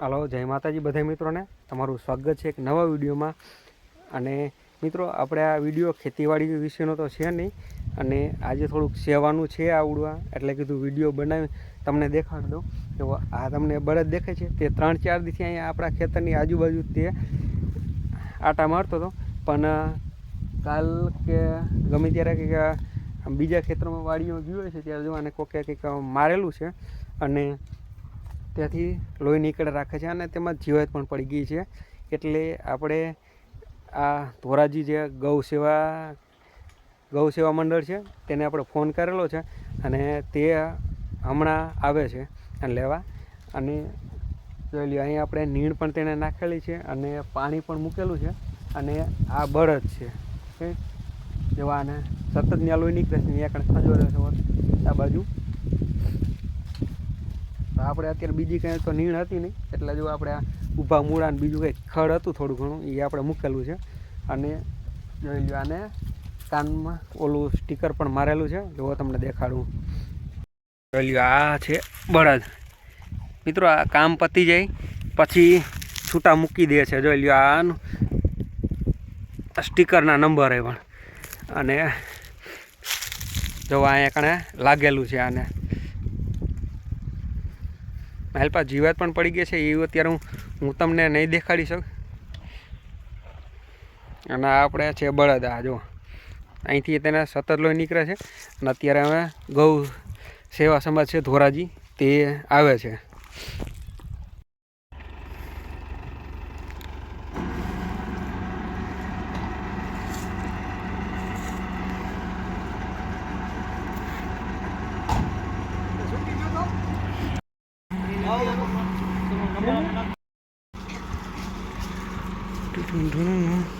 Hello, જય માતાજી બધા મિત્રોને. તમારું સ્વાગત છે એક નવા વિડીયોમાં. અને મિત્રો, આપણે આ વીડિયો ખેતીવાડી વિશેનો તો છે નહીં, અને આજે થોડુંક સેવાનું છે આવડવા એટલે કીધું વીડિયો બનાવી, તમને દેખાડી દઉં. તો આ તમને બળદ દેખે છે. તે ત્રણ ચાર દિવસથી અહીંયા આપણા ખેતરની આજુબાજુ તે આટા મારતો હતો. પણ કાલ કે ગમે ત્યારે કંઈક બીજા ખેતરોમાં વાડીઓ હોય છે, ત્યારે જો આને કોકે કંઈક મારેલું છે. અને ત્યાંથી લોહી નીકળે રાખે છે અને તેમાં જીવાત પણ પડી ગઈ છે. એટલે આપણે આ ધોરાજી જે ગૌ સેવા ગૌ સેવા મંડળ છે, તેને આપણે ફોન કરેલો છે અને તે હમણાં આવે છે અને લેવા. અને જોઈ લ્યો અહીં આપણે નીણ પણ તેને નાખેલી છે અને પાણી પણ મૂકેલું છે અને આ બળદ છે. જેવા આને સતત ત્યાં લોહી નીકળે છે ત્યાં કણ ખંજો રહે છે આ બાજુ આપણે અત્યારે બીજી કંઈ તો નીણ હતી નહીં. એટલે જો આપણે આ ઊભા મૂળા ને બીજું કંઈક ખડ હતું થોડું ઘણું એ આપણે મૂકેલું છે. અને જોઈ લ્યો આને કાનમાં ઓલું સ્ટીકર પણ મારેલું છે. જો તમને દેખાડું. જોઈ લ્યો, આ છે બળદ. મિત્રો, આ કામ પતી જાય, પછી છૂટા મૂકી દે છે. જોઈ લ્યો, આનું સ્ટીકરના નંબર પણ. અને જો અહીંયા કણે લાગેલું છે આને. પાસે જીવાત પણ પડી ગઈ છે એ અત્યારે હું હું તમને નહીં દેખાડી શકું. અને આપણે છે બળદ આ જો. અહીંથી તેને સતત લોહી નીકળે છે, અને અત્યારે હવે ગૌ સેવા સમાજ છે ધોરાજી, તે આવે છે. ¿Qué te entró, no?